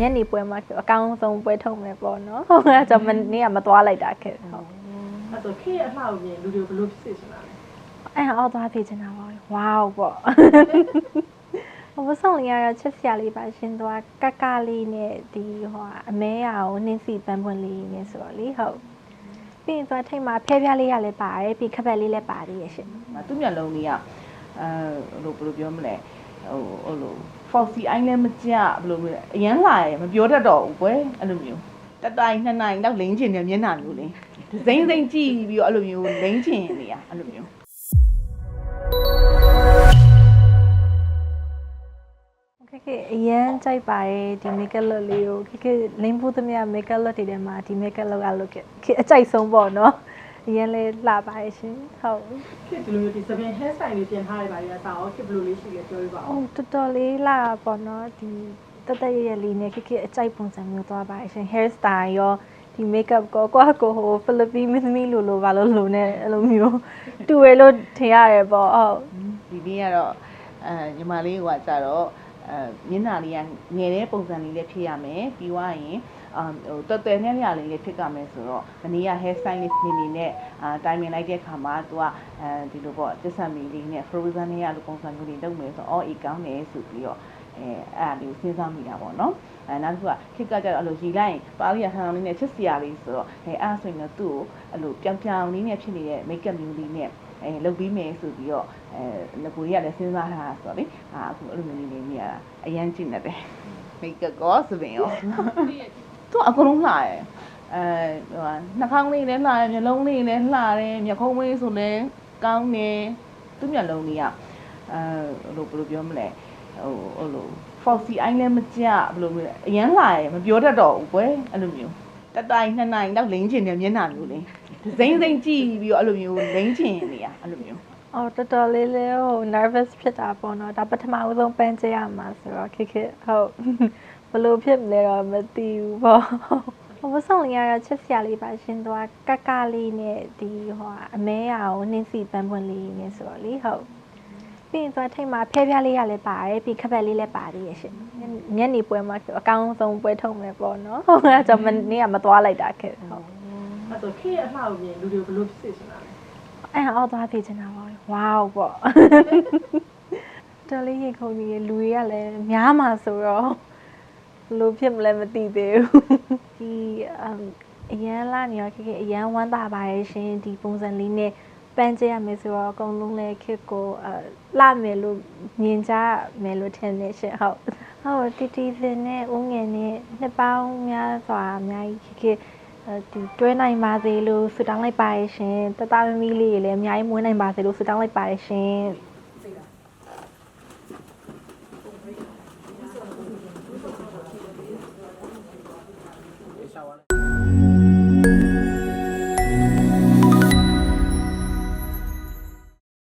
ညနေပွဲမှာအကောင်းဆုံးပွဲထုတ်မယ်ပေါ့နော်ဟုတ်ကဲ့ကျွန်တော်မနေ့ကမသွားလိုက်တာခဲ့ဟုတ်အဲ့ဆိုခေရဲ့အမှားကိုမြင်လူတွေကိုဘယ်လိုဖြစ်စေချင်တာလဲအဲ့အောက်သွားဖြစ်ချင်တာပါဝေါပေါ့ဟိုဆောင်လေးကတော့ချစ်စရာလေးပါရှင်သွားကကလေးနဲ့ဒီဟိုအမဲရအောင်နှင်းစီပန်းပွင့်လေးနဲ့ဆိုတော့လေဟုတ်ပြီးရင်သွားထိတ်မှာဖဲပြားလေးရလည်းပါတယ်ပြီးခက်ပက်လေးလည်းပါသေးရဲ့ရှင်သူ့မျက်လုံးလေးကအဲဟိုလိုဘယ်လိုပြောမလဲ ဟိုဟိုလို Foxy အိုင်းလည်းမကြဘယ်လိုမျိုးလဲအရန်လာရယ်မပြောတတ်တော့ဘူးကွယ်အဲ့လိုမျိုးတက်တိုင်းနှစ်နိုင်တော့လိမ့်ချင်တယ်မျက်နှာမျိုးလေးစိမ့်စိမ့်ကြည့်ပြီးတော့အဲ့လိုမျိုးလိမ့်ချင်နေရအဲ့လိုမျိုးခေခေအရန်ကြိုက်ပါတယ်ဒီ makeup look လေးကိုခေခေလိမ့်ဖို့သမျှ makeup look တွေထဲမှာဒီ makeup look က look ခေအကြိုက်ဆုံးပေါ့နော် အရန်လေးလှပါတယ်ရှင်ဟုတ်ခေဒီလိုမျိုးဒီသပင် hair style လေးပြင်ထားရပါရတာရောခေဘယ်လိုလေးရှိလဲပြောပြပါဦးအော်တော်တော်လေးလှပေါ့နော်ဒီတက်တက်ရရလေးနဲ့ခေခေအကြိုက်ပုံစံမျိုးသွားပါတယ်ရှင် hair style ရောဒီ makeup ကိုကိုယ့်ကိုဟိုဖိလစ်ပင်းမင်းသမီးလိုလိုပါလို့လိုနေအဲ့လိုမျိုးတူရလို့ထင်ရတယ်ပေါ့ဟုတ်ဒီနေ့ကတော့အဲညီမလေးကကြတော့ အဲမျက်နှာလေးကငယ်တဲ့ပုံစံလေးလည်းဖြစ်ရမယ်ပြီးွားရင်အမ်ဟိုတော်တော်နဲ့ရလေးလည်းဖြစ်ကြမယ်ဆိုတော့မနေ့က hair stylist နေနေနဲ့အာတိုင်ပင်လိုက်တဲ့ခါမှာသူကအဲဒီလိုပေါ့တစ်ဆက်မီလေးနဲ့ frozen နဲ့ရလိုပုံစံမျိုးတွေလုပ်မယ်ဆိုတော့အော်အေးကောင်းတယ်ဆိုပြီးတော့အဲအဲ့ဒါလေးကိုစဉ်းစားမိတာပေါ့နော်အဲနောက်တစ်ခုကခစ်ကကြတော့အဲ့လိုရီလိုက်ရင်ပါရီရဟန်လေးနဲ့ချစ်စရာလေးဆိုတော့အဲအဲ့ဒါဆိုရင်တော့သူ့ကိုအဲ့လိုပြောင်ပြောင်လေးနဲ့ဖြစ်နေတဲ့ make up မျိုးလေးနဲ့ အဲလုပ်ပြီးမယ်ဆိုပြီးတော့အဲငကိုကြီးကလည်းစဉ်းစားထားတာဆိုတော့လေအာအခုအဲ့လိုမျိုးလေးနေနေရတာအရန်ကျင့်နေတယ် make up ကောဆိုပင်ရောသူကအကုန်လုံးလှရဲအဲဟိုဟာနှာခေါင်းလေးလည်းလှတယ်မျက်လုံးလေးလည်းလှတယ်မျက်ခုံးလေးဆိုလည်းကောင်းတယ်သူ့မျက်လုံးလေးကအဲဟိုလိုဘယ်လိုပြောမလဲဟိုဟိုလို Foxy အိုင်းလည်းမကြဘယ်လိုမျိုးလဲအရန်လှရဲမပြောတတ်တော့ဘူးကွယ်အဲ့လိုမျိုး တက်တိုင်းနှစ်နိုင်တော့လိမ့်ချင်တယ်မျက်နှာမျိုးလေးစိမ့်စိမ့်ကြည့်ပြီးတော့အဲ့လိုမျိုးလိမ့်ချင်နေရအဲ့လိုမျိုးအော်တော်တော်လေးလေးဟို nervous ဖြစ်တာပေါ့နော်ဒါပထမဦးဆုံးပန်းချရမှာဆိုတော့ခေခေဟုတ်ဘယ်လိုဖြစ်မလဲတော့မသိဘူးပေါ့ဟိုဆောင်လေးကတော့ချစ်စရာလေးပါရှင်သွားကကလေးနဲ့ဒီဟိုအမဲရအောင်နှင်းစီပန်းပွင့်လေးနဲ့ဆိုတော့လေဟုတ် ပြီးရင်သွားထိတ်မှာဖဲပြားလေးရလည်းပါတယ်ပြီးခက်ပက်လေးလည်းပါသေးရဲ့ရှင်ညနေပွဲမှာအကောင်းဆုံးပွဲထုတ်မယ်ပေါ့နော်ဟုတ်ကဲ့ကျွန်တော်မနေ့ကမသွားလိုက်တာခဲ့ဟုတ်အဲ့ဆိုခေရဲ့အမှားကိုမြင်လူတွေကိုဘယ်လိုဖြစ်စေချင်တာလဲအဲ့အောက်သွားဖြစ်ချင်တာပါဝေါပေါ့တော်လေးရေခုန်ကြီးရေလူတွေကလည်းများမှာဆိုတော့ဘယ်လိုဖြစ်မလဲမသိသေးဘူးဒီအမ်အရန်လာနေရောခေခေအရန်ဝမ်းသာပါရဲ့ရှင်ဒီပုံစံလေးနဲ့ ပန်းကျရမယ်ဆိုတော့အကုန်လုံးလည်းခေကိုအလှမယ်လို့မြင်ကြမယ်လို့ထင်နေရှင်ဟုတ်ဟုတ်တီတီစင်နဲ့ဦးငယ်နဲ့နှစ်ပေါင်းများစွာအများကြီးခေခေအဲဒီတွဲနိုင်ပါစေလို့ဆုတောင်းလိုက်ပါရရှင်တတမမီလေးတွေလည်းအများကြီးမွေးနိုင်ပါစေလို့ဆုတောင်းလိုက်ပါရရှင်